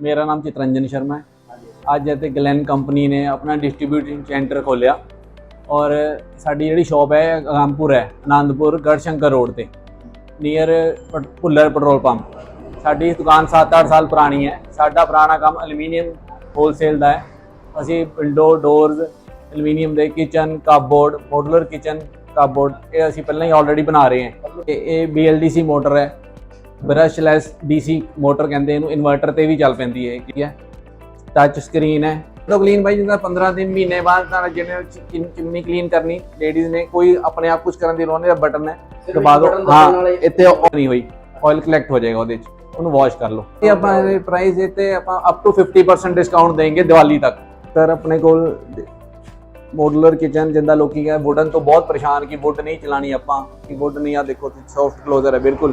ਮੇਰਾ ਨਾਮ ਚਿਤਰੰਜਨ ਸ਼ਰਮਾ ਹੈ। ਅੱਜ ਇੱਥੇ ਗਲੈਨ ਕੰਪਨੀ ਨੇ ਆਪਣਾ ਡਿਸਟ੍ਰੀਬਿਊਸ਼ਨ ਸੈਂਟਰ ਖੋਲਿਆ ਔਰ ਸਾਡੀ ਜਿਹੜੀ ਸ਼ਾਪ ਹੈ ਰਾਮਪੁਰ ਹੈ ਆਨੰਦਪੁਰ ਗੜਸ਼ੰਕਰ ਰੋਡ ਤੇ ਨੀਅਰ ਭੁੱਲਰ ਪੈਟਰੋਲ ਪੰਪ। ਸਾਡੀ ਦੁਕਾਨ 7-8 ਸਾਲ ਪੁਰਾਣੀ ਹੈ। ਸਾਡਾ ਪੁਰਾਣਾ ਕੰਮ ਐਲੂਮੀਨੀਅਮ ਹੋਲਸੇਲ ਦਾ ਹੈ। ਅਸੀਂ ਵਿੰਡੋ ਡੋਰਸ ਐਲੂਮੀਨੀਅਮ ਦੇ kitchen cupboard modular kitchen cupboard ਇਹ ਅਸੀਂ ਪਹਿਲਾਂ ਹੀ ਆਲਰੇਡੀ ਬਣਾ ਰਹੇ ਹਾਂ। ਇਹ ਇਹ BLDC ਮੋਟਰ ਹੈ। ਬ੍ਰਸ਼ਲੈਸ DC ਮੋਟਰ ਕਹਿੰਦੇ ਇਹਨੂੰ ਇਨਵਰਟਰ ਤੇ ਵੀ ਚੱਲ ਪੈਂਦੀ ਹੈ ਠੀਕ ਹੈ। ਟੱਚ ਸਕਰੀਨ ਹੈ। ਲੋ ਕਲੀਨ ਭਾਈ ਜਿੰਦਾ 15 ਦਿਨ ਮਹੀਨੇ ਬਾਅਦ ਤਾਂ ਜਿਹਨੇ ਚਿਮ- ਚਿਮਨੀ ਕਲੀਨ ਕਰਨੀ ਲੇਡੀਜ਼ ਨੇ ਕੋਈ ਆਪਣੇ ਆਪ ਕੁਝ ਕਰਨ ਦੀ ਲੋੜ ਨਹੀਂ ਬਟਨ ਹੈ। ਦਬਾ ਦਿਓ। ਹਾਂ ਇੱਥੇ on ਨਹੀਂ ਹੋਈ। ਆਇਲ ਕਲੈਕਟ ਹੋ ਜਾਏਗਾ ਉਹਦੇ ਚ। ਉਹਨੂੰ ਵਾਸ਼ ਕਰ ਲਓ। ਇਹ ਆਪਾਂ ਇਹਦੇ ਪ੍ਰਾਈਸ ਇੱਥੇ ਆਪਾਂ ਅਪ ਟੂ 50% ਡਿਸਕਾਊਂਟ ਦੇਂਗੇ ਦੀਵਾਲੀ ਤੱਕ। ਸਰ ਆਪਣੇ ਕੋਲ ਮੋਡੂਲਰ ਕਿਚਨ ਜਿੰਦਾ ਲੋਕੀ ਕਹੇ ਵੁਡਨ ਤੋਂ ਬਹੁਤ ਪਰੇਸ਼ਾਨ ਕਿ ਵੁੱਡ ਨਹੀਂ ਚਲਾਣੀ ਆਪਾਂ। ਕਿ ਵੁੱਡ ਨਹੀਂ ਆ ਦੇਖੋ ਸੌਫਟ ਕਲੋਜ਼ਰ ਹੈ ਬਿਲਕੁਲ।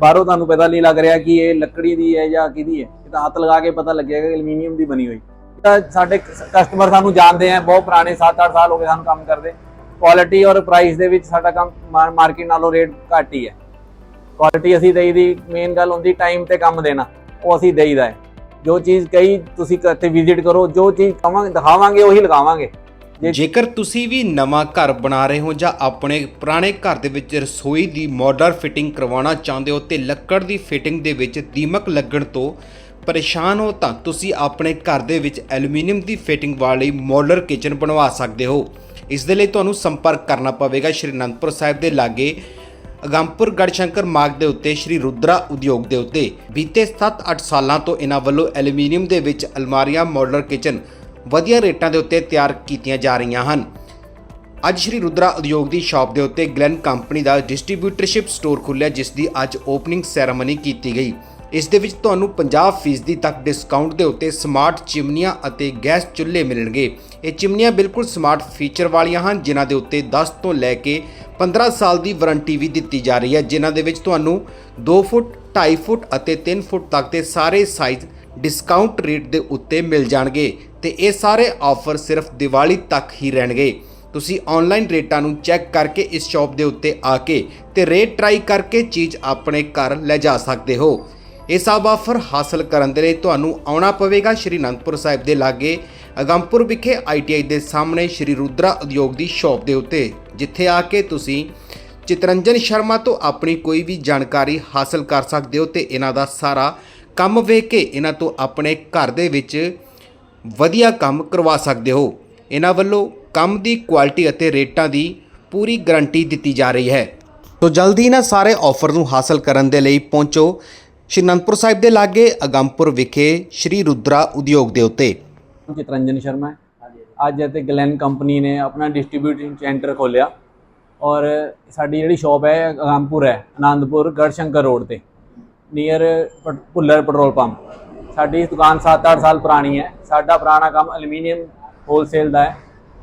ਬਾਹਰੋਂ ਤੁਹਾਨੂੰ ਪਤਾ ਨਹੀਂ ਲੱਗ ਰਿਹਾ ਕਿ ਇਹ ਲੱਕੜੀ ਦੀ ਹੈ ਜਾਂ ਕਿਹਦੀ ਹੈ। ਇਹ ਤਾਂ ਹੱਥ ਲਗਾ ਕੇ ਪਤਾ ਲੱਗੇਗਾ ਕਿ ਐਲੂਮੀਨੀਅਮ ਦੀ ਬਣੀ ਹੋਈ। ਤਾਂ ਸਾਡੇ ਕਸਟਮਰ ਸਾਨੂੰ ਜਾਣਦੇ ਆ, ਬਹੁਤ ਪੁਰਾਣੇ 7-8 ਸਾਲ ਹੋ ਗਏ ਸਾਨੂੰ ਕੰਮ ਕਰਦੇ। ਕੁਆਲਿਟੀ ਔਰ ਪ੍ਰਾਈਸ ਦੇ ਵਿੱਚ ਸਾਡਾ ਕੰਮ ਮਾਰਕੀਟ ਨਾਲੋਂ ਰੇਟ ਘੱਟ ਹੀ ਹੈ। ਕੁਆਲਿਟੀ ਅਸੀਂ ਦੇਈ ਦੀ ਮੇਨ ਗੱਲ ਹੁੰਦੀ ਟਾਈਮ ਤੇ ਕੰਮ ਦੇਣਾ। ਉਹ ਅਸੀਂ ਦੇਈਦਾ ਹੈ। ਜੋ ਚੀਜ਼ ਕਹੀ ਤੁਸੀਂ ਇੱਥੇ ਵਿਜ਼ਿਟ ਕਰੋ, ਜੋ ਚੀਜ਼ ਕਵਾਂਗੇ ਦਿਖਾਵਾਂਗੇ, ਉਹੀ ਲਗਾਵਾਂਗੇ। ਜੇਕਰ ਤੁਸੀਂ ਵੀ ਨਵਾਂ ਘਰ ਬਣਾ ਰਹੇ ਹੋ ਜਾਂ ਆਪਣੇ ਪੁਰਾਣੇ ਘਰ ਦੇ ਵਿੱਚ ਰਸੋਈ ਦੀ ਮਾਡਲਰ ਫਿਟਿੰਗ ਕਰਵਾਉਣਾ ਚਾਹੁੰਦੇ ਹੋ ਤੇ ਲੱਕੜ ਦੀ ਫਿਟਿੰਗ ਦੇ ਵਿੱਚ ਦੀਮਕ ਲੱਗਣ ਤੋਂ ਪਰੇਸ਼ਾਨ ਹੋ ਤਾਂ ਤੁਸੀਂ ਆਪਣੇ ਘਰ ਦੇ ਵਿੱਚ ਐਲੂਮੀਨੀਅਮ ਦੀ ਫਿਟਿੰਗ ਵਾਲੀ ਮਾਡਲਰ ਕਿਚਨ ਬਣਵਾ ਸਕਦੇ ਹੋ। ਇਸ ਦੇ ਲਈ ਤੁਹਾਨੂੰ ਸੰਪਰਕ ਕਰਨਾ ਪਵੇਗਾ ਸ਼੍ਰੀ ਅਨੰਦਪੁਰ ਸਾਹਿਬ ਦੇ ਲਾਗੇ ਅਗੰਪੁਰ ਗੜਸ਼ੰਕਰ ਮਾਰਗ ਦੇ ਉੱਤੇ ਸ਼੍ਰੀ ਰੁਦਰਾ ਉਦਯੋਗ ਦੇ ਉੱਤੇ। ਬੀਤੇ 7-8 ਸਾਲਾਂ ਤੋਂ ਇਹਨਾਂ ਵੱਲੋਂ ਐਲੂਮੀਨੀਅਮ ਦੇ ਵਿੱਚ ਅਲਮਾਰੀਆਂ ਮਾਡਲਰ ਕਿਚਨ ਵਧੀਆ ਰੇਟਾਂ ਦੇ ਉੱਤੇ ਤਿਆਰ ਕੀਤੀਆਂ ਜਾ ਰਹੀਆਂ ਹਨ। ਅੱਜ ਸ਼੍ਰੀ ਰੁਦਰਾ ਉਦਯੋਗ ਦੀ ਸ਼ਾਪ ਦੇ ਉੱਤੇ ਗਲੈਨ ਕੰਪਨੀ ਦਾ ਡਿਸਟ੍ਰੀਬਿਊਟਰਸ਼ਿਪ ਸਟੋਰ ਖੁੱਲਿਆ ਜਿਸ ਦੀ ਅੱਜ ਓਪਨਿੰਗ ਸੈਰੇਮਨੀ ਕੀਤੀ ਗਈ। ਇਸ ਦੇ ਵਿੱਚ ਤੁਹਾਨੂੰ 50% ਤੱਕ ਡਿਸਕਾਊਂਟ ਦੇ ਉੱਤੇ ਸਮਾਰਟ ਚਿਮਨੀਆਂ ਅਤੇ ਗੈਸ ਚੁੱਲ੍ਹੇ ਮਿਲਣਗੇ। ਇਹ ਚਿਮਨੀਆਂ ਬਿਲਕੁਲ ਸਮਾਰਟ ਫੀਚਰ ਵਾਲੀਆਂ ਹਨ, ਜਿਨ੍ਹਾਂ ਦੇ ਉੱਤੇ 10 ਤੋਂ ਲੈ ਕੇ 15 ਸਾਲ ਦੀ ਵਾਰੰਟੀ ਵੀ ਦਿੱਤੀ ਜਾ ਰਹੀ ਹੈ, ਜਿਨ੍ਹਾਂ ਦੇ ਵਿੱਚ ਤੁਹਾਨੂੰ 2 ਫੁੱਟ 2.5 ਫੁੱਟ ਅਤੇ 3 ਫੁੱਟ ਤੱਕ ਦੇ ਸਾਰੇ ਸਾਈਜ਼ ਡਿਸਕਾਊਂਟ ਰੇਟ ਦੇ ਉੱਤੇ ਮਿਲ ਜਾਣਗੇ ਤੇ ਇਹ ਸਾਰੇ ਆਫਰ ਸਿਰਫ ਦੀਵਾਲੀ ਤੱਕ ਹੀ ਰਹਿਣਗੇ। ਤੁਸੀਂ ਆਨਲਾਈਨ ਰੇਟਾਂ ਨੂੰ ਚੈੱਕ ਕਰਕੇ ਇਸ ਸ਼ਾਪ ਦੇ ਉੱਤੇ ਆ ਕੇ ਤੇ ਰੇਟ ਟਰਾਈ ਕਰਕੇ ਚੀਜ਼ ਆਪਣੇ ਘਰ ਲੈ ਜਾ ਸਕਦੇ ਹੋ। ਇਹ ਸਭ ਆਫਰ ਹਾਸਲ ਕਰਨ ਦੇ ਲਈ ਤੁਹਾਨੂੰ ਆਉਣਾ ਪਵੇਗਾ ਸ਼੍ਰੀ ਅਨੰਦਪੁਰ ਸਾਹਿਬ ਦੇ ਲਾਗੇ, ਅਗੰਪੁਰ ਵਿਖੇ ਆਈਟੀਆਈ ਦੇ ਸਾਹਮਣੇ ਸ਼੍ਰੀ ਰੁਦਰਾ ਉਦਯੋਗ ਦੀ ਸ਼ਾਪ ਦੇ ਉੱਤੇ, ਜਿੱਥੇ ਆ ਕੇ ਤੁਸੀਂ ਚਿਤਰੰਜਨ ਸ਼ਰਮਾ ਤੋਂ ਆਪਣੀ ਕੋਈ ਵੀ ਜਾਣਕਾਰੀ ਹਾਸਲ ਕਰ ਸਕਦੇ ਹੋ ਤੇ ਇਹਨਾਂ ਦਾ ਸਾਰਾ ਕੰਮ ਵੇਖ ਕੇ ਇਹਨਾਂ ਤੋਂ ਆਪਣੇ ਘਰ ਦੇ ਵਿੱਚ ਵਧੀਆ ਕੰਮ ਕਰਵਾ ਸਕਦੇ ਹੋ। ਇਹਨਾਂ ਵੱਲੋਂ ਕੰਮ ਦੀ ਕੁਆਲਿਟੀ ਅਤੇ ਰੇਟਾਂ ਦੀ ਪੂਰੀ ਗਾਰੰਟੀ ਦਿੱਤੀ ਜਾ ਰਹੀ ਹੈ। ਸੋ ਜਲਦੀ ਇਹਨਾਂ ਸਾਰੇ ਆਫਰ ਨੂੰ ਹਾਸਲ ਕਰਨ ਦੇ ਲਈ ਪਹੁੰਚੋ ਸ਼੍ਰੀ ਅਨੰਦਪੁਰ ਸਾਹਿਬ ਦੇ ਲਾਗੇ, ਅਗੰਪੁਰ ਵਿਖੇ ਸ਼੍ਰੀ ਰੁਦਰਾ ਉਦਯੋਗ ਦੇ ਉੱਤੇ। ਚਿਤਰੰਜਨ ਸ਼ਰਮਾ ਹੈ। ਅੱਜ ਇੱਥੇ ਗਲੈਨ ਕੰਪਨੀ ਨੇ ਆਪਣਾ ਡਿਸਟ੍ਰੀਬਿਊਸ਼ਨ ਸੈਂਟਰ ਖੋਲਿਆ ਔਰ ਸਾਡੀ ਜਿਹੜੀ ਸ਼ਾਪ ਹੈ ਰਾਮਪੁਰ ਹੈ ਆਨੰਦਪੁਰ ਗੜਸ਼ੰਕਰ ਰੋਡ ਤੇ। ਨੀਅਰ ਭੁੱਲਰ ਪੈਟਰੋਲ ਪੰਪ ਸਾਡੀ ਦੁਕਾਨ 7-8 ਸਾਲ ਪੁਰਾਣੀ ਹੈ। ਸਾਡਾ ਪੁਰਾਣਾ ਕੰਮ ਐਲੂਮੀਨੀਅਮ ਹੋਲਸੇਲ ਦਾ ਹੈ।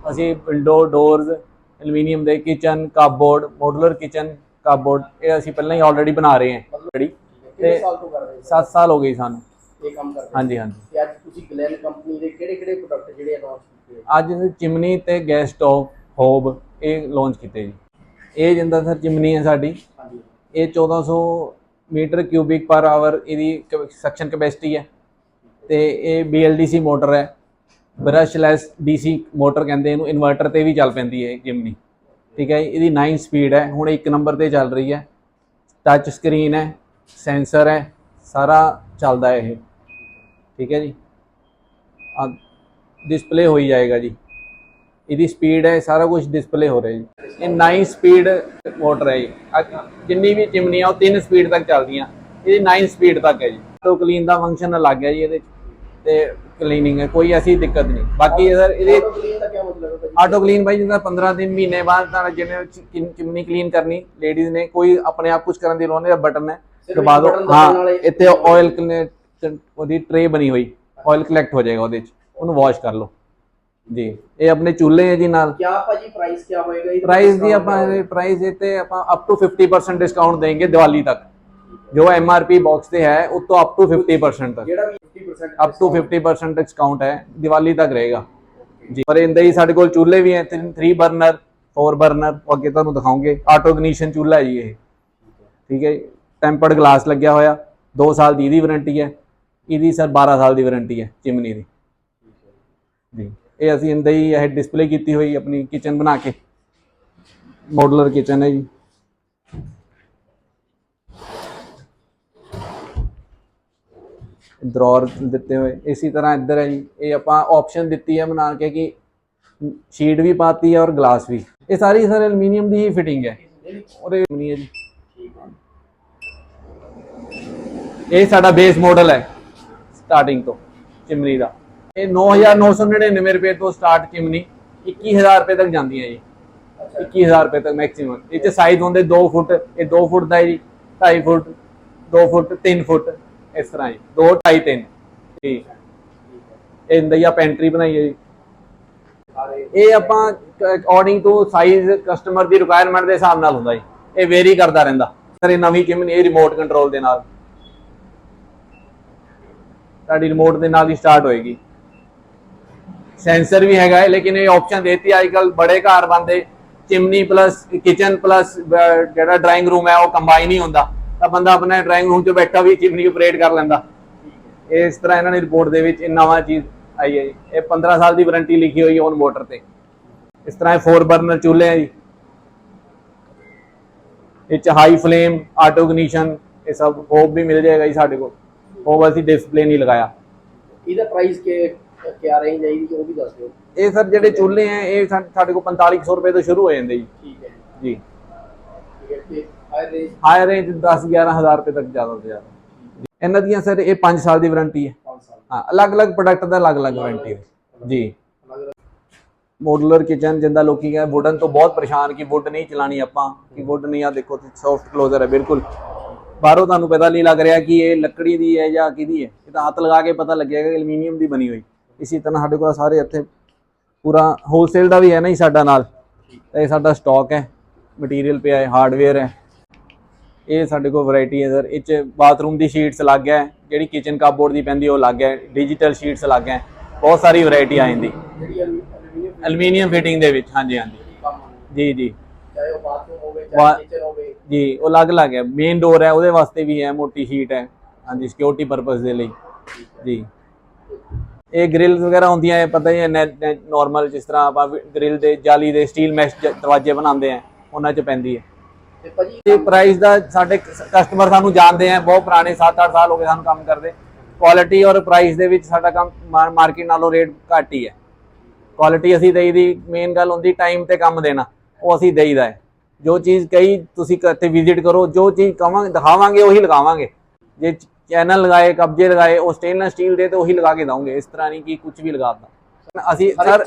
ਅਸੀਂ ਵਿੰਡੋ ਡੋਰਸ ਐਲੂਮੀਨੀਅਮ ਦੇ kitchen cupboard modular kitchen cupboard ਇਹ ਅਸੀਂ ਪਹਿਲਾਂ ਹੀ ਆਲਰੇਡੀ ਬਣਾ ਰਹੇ ਹਾਂ। ਆਲਰੇਡੀ ਸਾਲ ਤੋਂ ਕਰ ਰਹੇ 7 ਸਾਲ ਹੋ ਗਏ ਸਾਨੂੰ। ਇਹ ਕੰਮ ਕਰਦੇ ਹਾਂਜੀ ਹਾਂਜੀ। ਤੇ ਅੱਜ ਤੁਸੀਂ ਗਲੈਨ ਕੰਪਨੀ ਦੇ ਕਿਹੜੇ ਕਿਹੜੇ ਪ੍ਰੋਡਕਟ ਜਿਹੜੇ ਅਨਾਉਂਸ ਕੀਤੇ? ਅੱਜ ਅਸੀਂ ਚਿਮਨੀ ਤੇ ਗੈਸ ਸਟੋਵ ਹੋਬ ਇਹ ਲਾਂਚ ਕੀਤੇ ਜੀ। ਇਹ ਜਿੰਦਾ ਸਰ ਚਿਮਨੀ ਹੈ ਸਾਡੀ। ਹਾਂਜੀ। ਇਹ 1400 ਮੀਟਰ ਕਿਊਬਿਕ ਪਰ ਆਵਰ ਇਹਦੀ ਸਕਸ਼ਨ ਕੈਪੈਸਿਟੀ ਹੈ। ਤੇ ਇਹ BLDC ਮੋਟਰ ਹੈ। ਬ੍ਰਸ਼ਲੈਸ DC ਮੋਟਰ ਕਹਿੰਦੇ ਇਹਨੂੰ। ਇਨਵਰਟਰ ਤੇ ਵੀ ਚੱਲ ਪੈਂਦੀ ਹੈ ਜਿਮਨੀ। ਠੀਕ ਹੈ ਇਹਦੀ 9 ਸਪੀਡ ਹੈ। ਹੁਣ ਇੱਕ ਨੰਬਰ ਤੇ ਚੱਲ ਰਹੀ ਹੈ। ਟੱਚ ਸਕਰੀਨ ਹੈ। ਸੈਂਸਰ ਹੈ। ਸਾਰਾ ਚੱਲਦਾ ਇਹ। ਠੀਕ ਹੈ ਜੀ? ਆ ਡਿਸਪਲੇ ਹੋਈ ਜਾਏਗਾ ਜੀ। ਇਹਦੀ ਸਪੀਡ ਹੈ ਸਾਰਾ ਕੁਝ ਡਿਸਪਲੇ ਹੋ ਰਿਹਾ ਜੀ। ਇਹ 9 ਸਪੀਡ ਮੋਟਰ ਹੈ ਜੀ। ਜਿੰਨੀ ਵੀ ਚਿਮਨੀ ਆ ਉਹ 3 ਸਪੀਡ ਤੱਕ ਚੱਲਦੀਆਂ। ਇਹਦੀ 9 ਸਪੀਡ ਤੱਕ ਹੈ ਜੀ। ਆਟੋ ਕਲੀਨ ਦਾ ਫੰਕਸ਼ਨ ਲੱਗ ਗਿਆ ਜੀ ਇਹਦੇ ਤੇ ਕਲੀਨਿੰਗ ਹੈ ਕੋਈ ਐਸੀ ਦਿੱਕਤ ਨਹੀਂ। ਬਾਕੀ ਸਰ ਇਹਦੇ ਆਟੋ ਕਲੀਨ ਦਾ ਕੀ ਮਤਲਬ ਹੈ ਆਟੋ ਕਲੀਨ ਭਾਈ ਜਿੰਦਾ 15 ਦਿਨ ਮਹੀਨੇ ਬਾਅਦ ਤਾਂ ਚਿ- ਚਿਮਨੀ ਕਲੀਨ ਕਰਨੀ ਲੇਡੀਜ਼ ਨੇ ਕੋਈ ਆਪਣੇ ਆਪ ਕੁਝ ਕਰਨ ਦੀ ਲੋੜ ਨਹੀਂ ਬਟਨ ਹੈ। ਦਬਾ ਨਾਲ ਹੀ- ਇੱਥੇ ਆਇਲ ਉਹਦੀ ਟਰੇ ਬਣੀ ਹੋਈ। ਆਇਲ ਕਲੈਕਟ ਹੋ ਜਾਏਗਾ ਉਹਦੇ 'ਚ। ਉਹਨੂੰ ਵਾਸ਼ ਕਰ ਲਓ। ਜੀ। ਇਹ ਆਪਣੇ ਚੁੱਲ੍ਹੇ ਹੈ ਜੀ ਨਾਲ। ਕਿਆ ਭਾਜੀ ਪ੍ਰਾਈਸ ਕਿਆ ਹੋਏਗਾ ਇਹ? ਪ੍ਰਾਈਸ ਦੀ ਆਪਾਂ ਪ੍ਰਾਈਸ ਤੇ ਆਪਾਂ ਅਪ ਟੂ 50% ਡਿਸਕਾਊਂਟ ਦੇਂਗੇ ਦੀਵਾਲੀ ਤੱਕ। ਜੋ ਐਮਆਰਪੀ ਬਾਕਸ ਤੇ ਹੈ ਉਹ ਤੋਂ ਅਪ ਟੂ 50% ਤੱਕ। ਜਿਹੜਾ ਵੀ 50% ਅਪ ਟੂ 50% ਡਿਸਕਾਊਂਟ ਹੈ ਦੀਵਾਲੀ ਤੱਕ ਰਹੇਗਾ। ਜੀ ਪਰ ਇਹਦੇ ਹੀ ਸਾਡੇ ਕੋਲ ਚੁੱਲ੍ਹੇ ਵੀ ਹੈ 3 ਬਰਨਰ 4 ਬਰਨਰ ਉਹ ਅੱਗੇ ਤੁਹਾਨੂੰ ਦਿਖਾਉਂਗੇ। ਆਟੋ ਇਗਨੀਸ਼ਨ ਚੁੱਲ੍ਹਾ ਹੈ ਜੀ ਇਹ। ਠੀਕ ਹੈ ਟੈਂਪਰਡ ਗਲਾਸ ਲੱਗਿਆ ਹੋਇਆ 2 ਸਾਲ ਦੀ ਇਹਦੀ ਵਾਰੰਟੀ ਹੈ। ਇਹਦੀ ਸਰ 12 ਸਾਲ ਦੀ ਵਾਰੰਟੀ ਹੈ ਚਿਮਨੀ ਦੀ। ਜੀ। ਇਹ ਅਸੀਂ ਇੰਦਾ ਹੀ ਇਹ ਡਿਸਪਲੇ ਕੀਤੀ ਹੋਈ ਆਪਣੀ ਕਿਚਨ ਬਣਾ ਕੇ। ਮੋਡੂਲਰ ਕਿਚਨ ਹੈ ਜੀ। ਦਰੌਰ ਦਿੱਤੇ ਹੋਏ। ਇਸੇ ਤਰ੍ਹਾਂ ਇੱਧਰ ਹੈ ਜੀ। ਇਹ ਆਪਾਂ ਆਪਸ਼ਨ ਦਿੱਤੀ ਹੈ ਬਣਾ ਕੇ ਕਿ ਸ਼ੀਟ ਵੀ ਪਾਤੀ ਹੈ ਔਰ ਗਲਾਸ ਵੀ। ਇਹ ਸਾਰੀ ਸਰ ਐਲੂਮੀਨੀਅਮ ਦੀ ਹੀ ਫਿਟਿੰਗ ਹੈ। ਉਹਦੇ ਨਹੀਂ ਹੈ ਜੀ। ਇਹ ਸਾਡਾ ਬੇਸ ਮਾਡਲ ਹੈ। ਸਟਾਰਟਿੰਗ ਤੋਂ। ਚਿਮਨੀ ਦਾ। ਇਹ 9999 ਰੁਪਏ ਤੋਂ ਸਟਾਰਟ ਚਿਮਨੀ 21000 ਰੁਪਏ ਤੱਕ ਜਾਂਦੀ ਹੈ ਜੀ 21000 ਰੁਪਏ ਤੱਕ ਮੈਕਸਿਮਮ ਇਹ ਚ ਸਾਈਜ਼ ਹੁੰਦੇ 2 ਫੁੱਟ ਇਹ 2 ਫੁੱਟ ਦਾ ਹੈ ਜੀ 2.5 ਫੁੱਟ 2 ਫੁੱਟ 3 ਫੁੱਟ ਇਸ ਤਰ੍ਹਾਂ ਜੀ। 2 2.5 3 ਜੀ। ਇਹ ਇੰਦਈਆ ਪੈਂਟਰੀ ਬਣਾਈ ਹੈ ਜੀ ਇਹ ਆਪਾਂ ਅਕੋਰਡਿੰਗ ਟੂ ਸਾਈਜ਼ ਕਸਟਮਰ ਦੀ ਰਿਕੁਆਇਰਮੈਂਟ ਦੇ ਹਿਸਾਬ ਨਾਲ ਹੁੰਦਾ ਜੀ। ਇਹ ਵੇਰੀ ਕਰਦਾ ਰਹਿੰਦਾ। ਸਰ ਇਹ ਨਵੀਂ ਚਿਮਨੀ ਇਹ ਰਿਮੋਟ ਕੰਟਰੋਲ ਦੇ ਨਾਲ। ਤੁਹਾਡੀ ਰਿਮੋਟ ਦੇ ਨਾਲ ਹੀ ਸਟਾਰਟ ਹੋਏਗੀ। ਸੈਂਸਰ ਵੀ ਹੈਗਾ ਲੇਕਿਨ ਇਹ ਆਪਸ਼ਨ ਦੇਤੀ ਅੱਜ ਕੱਲ ਬੜੇ ਘਰ ਬੰਦੇ ਚਿਮਨੀ ਪਲੱਸ ਕਿਚਨ ਪਲੱਸ ਜਿਹੜਾ ਡਰਾਇੰਗ ਰੂਮ ਹੈ, ਉਹ ਕੰਬਾਈਨ ਹੀ ਹੁੰਦਾ। ਤਾਂ ਬੰਦਾ ਆਪਣੇ ਡਰਾਇੰਗ ਰੂਮ 'ਚ ਬੈਠਾ ਵੀ ਚਿਮਨੀ ਆਪਰੇਟ ਕਰ ਲੈਂਦਾ। ਇਸ ਤਰ੍ਹਾਂ ਇਹਨਾਂ ਨੇ ਰਿਪੋਰਟ ਦੇ ਵਿੱਚ ਇਹ ਨਵਾਂ ਚੀਜ਼ ਆਈ ਹੈ ਇਹ 15 ਸਾਲ ਦੀ ਵਾਰੰਟੀ ਲਿਖੀ ਹੋਈ ਹੈ ਔਨ ਮੋਟਰ ਤੇ। ਇਸ ਤਰ੍ਹਾਂ ਇਹ 4 ਬਰਨਰ ਚੁੱਲ੍ਹੇ ਹੈ ਜੀ। ਇਹ ਚ ਹਾਈ ਫਲੇਮ ਆਟੋ ਇਗਨੀਸ਼ਨ ਇਹ ਸਭ ਹੋਪ ਵੀ ਮਿਲ ਜਾਏਗਾ ਜੀ ਸਾਡੇ ਕੋਲ। ਉਹ ਅਸੀਂ ਡਿਸਪਲੇ ਨਹੀਂ ਲਗਾਇਆ। ਇਹਦਾ ਪ੍ਰਾਈਸ ਕਿ ਕਿਆ ਰੇਂਜ ਹੈ ਇਹਦੀ ਉਹ ਵੀ ਦੱਸ ਦਿਓ। ਇਹ ਸਰ ਜਿਹੜੇ ਚੁੱਲ੍ਹੇ ਹੈ ਇਹ ਸਾ- ਸਾਡੇ ਕੋਲ 4500 ਰੁਪਏ ਤੋਂ ਸ਼ੁਰੂ ਹੋ ਜਾਂਦੇ ਜੀ। ਠੀਕ ਹੈ ਜੀ। ਠੀਕ ਹੈ ਤੇ ਹਾਈ ਰੇਂਜ ਹਾਈ ਰੇਂਜ 10 11000 ਰੁਪਏ ਤੱਕ ਜ਼ਿਆਦਾ ਤੋਂ ਜ਼ਿਆਦਾ। ਇਹਨਾਂ ਦੀਆਂ ਸਰ ਇਹ 5 ਸਾਲ ਦੀ ਵਾਰੰਟੀ ਹੈ। 5 ਸਾਲ। ਹਾਂ ਅਲੱਗ-ਅਲੱਗ ਪ੍ਰੋਡਕਟ ਦਾ ਅਲੱਗ-ਅਲੱਗ ਵਾਰੰਟੀ ਹੈ। ਜੀ। ਅਲੱਗ ਮੋਡੂਲਰ ਕਿਚਨ ਜਿੰਦਾ ਲੋਕੀ ਕਹਿੰਦੇ ਵੁਡਨ ਤੋਂ ਬਹੁਤ ਪਰੇਸ਼ਾਨ ਕਿ ਵੁੱਡ ਨਹੀਂ ਚਲਾਣੀ ਆਪਾਂ ਕਿ ਵੁੱਡ ਨਹੀਂ ਆ ਦੇਖੋ ਸੌਫਟ ਕਲੋਜ਼ਰ ਹੈ ਬਿਲਕੁਲ। ਬਾਹਰੋਂ ਤੁਹਾਨੂੰ ਪਤਾ ਨਹੀਂ ਲੱਗ ਰਿਹਾ ਕਿ ਇਹ ਲੱਕੜੀ ਦੀ ਹੈ ਜਾਂ ਕਿਹਦੀ ਹੈ। ਇਹ ਤਾਂ ਹੱਥ ਲਗਾ ਕੇ ਪਤਾ ਲੱਗੇਗਾ ਕਿ ਐਲੂਮੀਨੀਅਮ ਦੀ ਬਣੀ ਹੋਈ। ਇਸੇ ਤਰ੍ਹਾਂ ਸਾਡੇ ਕੋਲ ਸਾਰੇ ਇੱਥੇ ਪੂਰਾ ਹੋਲਸੇਲ ਦਾ ਵੀ ਹੈ ਨਾ ਜੀ ਸਾਡਾ ਨਾਲ। ਇਹ ਸਾਡਾ ਸਟਾਕ ਹੈ ਮਟੀਰੀਅਲ ਪਿਆ ਹੈ ਹਾਰਡਵੇਅਰ ਹੈ। ਇਹ ਸਾਡੇ ਕੋਲ ਵੈਰਾਈਟੀ ਹੈ ਸਰ ਇਹ ਚ ਬਾਥਰੂਮ ਦੀ ਸ਼ੀਟਸ ਅਲੱਗ ਹੈ ਜਿਹੜੀ ਕਿਚਨ ਕਾਪਬੋਰਡ ਦੀ ਪੈਂਦੀ ਉਹ ਅਲੱਗ ਹੈ। ਡਿਜੀਟਲ ਸ਼ੀਟਸ ਅਲੱਗ ਹੈ। ਬਹੁਤ ਸਾਰੀ ਵੈਰਾਈਟੀ ਆ ਜਾਂਦੀ। ਐਲੂਮੀਨੀਅਮ ਫਿਟਿੰਗ ਦੇ ਵਿੱਚ ਹਾਂਜੀ ਹਾਂਜੀ। ਜੀ ਜੀ। ਚਾਹੇ ਉਹ ਬਾਥਰੂਮ ਹੋਵੇ ਬਾ- ਚਾਹੇ ਕਿਚਨ ਹੋਵੇ। ਜੀ ਉਹ ਅਲੱਗ-ਅਲੱਗ ਹੈ। ਮੇਨ ਡੋਰ ਹੈ ਉਹਦੇ ਵਾਸਤੇ ਵੀ ਹੈ ਮੋਟੀ ਸ਼ੀਟ ਹੈ। ਹਾਂਜੀ ਸਿਕਿਉਰਿਟੀ ਪਰਪਸ ਦੇ ਲਈ। ਜੀ। ਇਹ ਗ੍ਰਿਲਸ ਵਗੈਰਾ ਹੁੰਦੀਆਂ ਹੈ ਪਤਾ ਹੀ ਹੈ ਨਾਰਮਲ ਜਿਸ ਤਰ੍ਹਾਂ ਆਪਾਂ ਗ੍ਰਿਲ ਦੇ ਜਾਲੀ ਦੇ ਸਟੀਲ ਮੈਸ਼ ਦਰਵਾਜ਼ੇ ਬਣਾਉਂਦੇ ਆ ਉਹਨਾਂ 'ਚ ਪੈਂਦੀ ਹੈ। ਤੇ ਭਾਜੀ ਇਹ ਪ੍ਰਾਈਸ ਦਾ ਸਾਡੇ ਕਸਟਮਰ ਸਾਨੂੰ ਜਾਣਦੇ ਆ ਬਹੁਤ ਪੁਰਾਣੇ 7-8 ਸਾਲ ਹੋ ਗਏ ਸਾਨੂੰ ਕੰਮ ਕਰਦੇ। ਕੁਆਲਿਟੀ ਔਰ ਪ੍ਰਾਈਸ ਦੇ ਵਿੱਚ ਸਾਡਾ ਕੰਮ ਮਾਰਕੀਟ ਨਾਲੋਂ ਰੇਟ ਘੱਟ ਹੀ ਹੈ। ਕੁਆਲਿਟੀ ਅਸੀਂ ਦੇਈ ਦੀ ਮੇਨ ਗੱਲ ਹੁੰਦੀ ਟਾਈਮ ਤੇ ਕੰਮ ਦੇਣਾ ਉਹ ਅਸੀਂ ਦੇਈਦਾ ਹੈ। ਜੋ ਚੀਜ਼ ਕਈ ਤੁਸੀਂ ਇੱਥੇ ਵਿਜ਼ਿਟ ਕਰੋ ਜੋ ਚੀਜ਼ ਕਵਾਂਗੇ ਦਿਖਾਵਾਂਗੇ ਉਹੀ ਲਗਾਵਾਂਗੇ। ਜੇ ਚੈਨਲ ਲਗਾਏ ਕਬਜੇ ਲਗਾਏ ਉਹ ਸਟੇਨਲੈਸ ਸਟੀਲ ਦੇ ਤੇ ਉਹੀ ਲਗਾ ਕੇ ਦਵਾਂਗੇ ਇਸ ਤਰ੍ਹਾਂ ਨਹੀਂ ਕਿ ਕੁਝ ਵੀ ਲਗਾਤਾ ਅਸੀਂ ਸਰ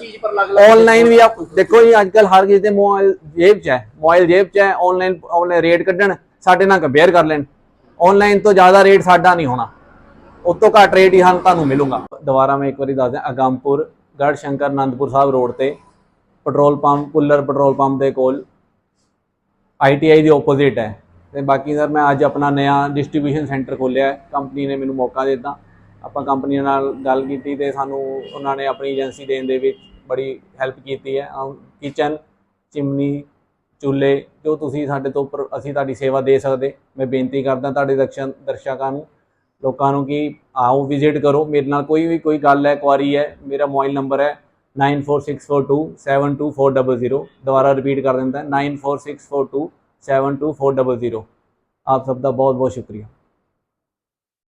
ਆਨਲਾਈਨ ਵੀ ਆਪ ਦੇਖੋ ਜੀ ਅੱਜ ਕੱਲ ਹਰ ਕਿਸੇ ਦੇ ਮੋਬਾਈਲ ਜੇਬ 'ਚ ਹੈ ਮੋਬਾਈਲ ਜੇਬ 'ਚ ਹੈ ਆਨਲਾਈਨ ਆਨਲਾਈਨ ਰੇਟ ਕੱਢਣ ਸਾਡੇ ਨਾਲ ਕੰਪੇਅਰ ਕਰ ਲੈਣ। ਆਨਲਾਈਨ ਤੋਂ ਜ਼ਿਆਦਾ ਰੇਟ ਸਾਡਾ ਨਹੀਂ ਹੋਣਾ। ਉਸ ਤੋਂ ਘੱਟ ਰੇਟ ਹੀ ਸਾਨੂੰ ਤੁਹਾਨੂੰ ਮਿਲੂਗਾ। ਦੁਬਾਰਾ ਮੈਂ ਇੱਕ ਵਾਰੀ ਦੱਸ ਦਿਆਂ ਅਗੰਮਪੁਰ ਗੜ ਸ਼ੰਕਰ ਆਨੰਦਪੁਰ ਸਾਹਿਬ ਰੋਡ ਤੇ petrol pump Bhullar petrol pump ਦੇ ਕੋਲ ਆਈਟੀਆਈ ਦੇ ਆਪੋਜ਼ਿਟ ਹੈ। ਤੇ ਬਾਕੀ ਸਰ ਮੈਂ ਅੱਜ ਆਪਣਾ ਨਵਾਂ ਡਿਸਟ੍ਰੀਬਿਊਸ਼ਨ ਸੈਂਟਰ ਖੋਲ੍ਹਿਆ ਹੈ। ਕੰਪਨੀ ਨੇ ਮੈਨੂੰ ਮੌਕਾ ਦਿੱਤਾ। ਆਪਾਂ ਕੰਪਨੀ ਨਾਲ ਗੱਲ ਕੀਤੀ ਤੇ ਸਾਨੂੰ ਉਹਨਾਂ ਨੇ ਆਪਣੀ ਏਜੰਸੀ ਦੇਣ ਦੇ ਵਿੱਚ ਬੜੀ ਹੈਲਪ ਕੀਤੀ ਹੈ। ਕਿਚਨ ਚਿਮਨੀ ਚੁੱਲ੍ਹੇ, ਜੋ ਤੁਸੀਂ ਸਾਡੇ ਤੋਂ ਉੱਪਰ ਅਸੀਂ ਤੁਹਾਡੀ ਸੇਵਾ ਦੇ ਸਕਦੇ। ਮੈਂ ਬੇਨਤੀ ਕਰਦਾ ਤੁਹਾਡੇ ਦਰਸ਼ਨ ਦਰਸ਼ਕਾਂ ਨੂੰ, ਲੋਕਾਂ ਨੂੰ ਕਿ ਆਓ ਵਿਜ਼ਿਟ ਕਰੋ। ਮੇਰੇ ਨਾਲ ਕੋਈ ਵੀ ਕੋਈ ਗੱਲ ਹੈ ਕੁਆਰੀ ਹੈ, ਮੇਰਾ ਮੋਬਾਈਲ ਨੰਬਰ ਹੈ 9464272400 ਦੁਬਾਰਾ ਰਿਪੀਟ ਕਰ ਦਿੰਦਾ 9464272400 ਆਪ ਸਭ ਦਾ ਬਹੁਤ ਬਹੁਤ ਸ਼ੁਕਰੀਆ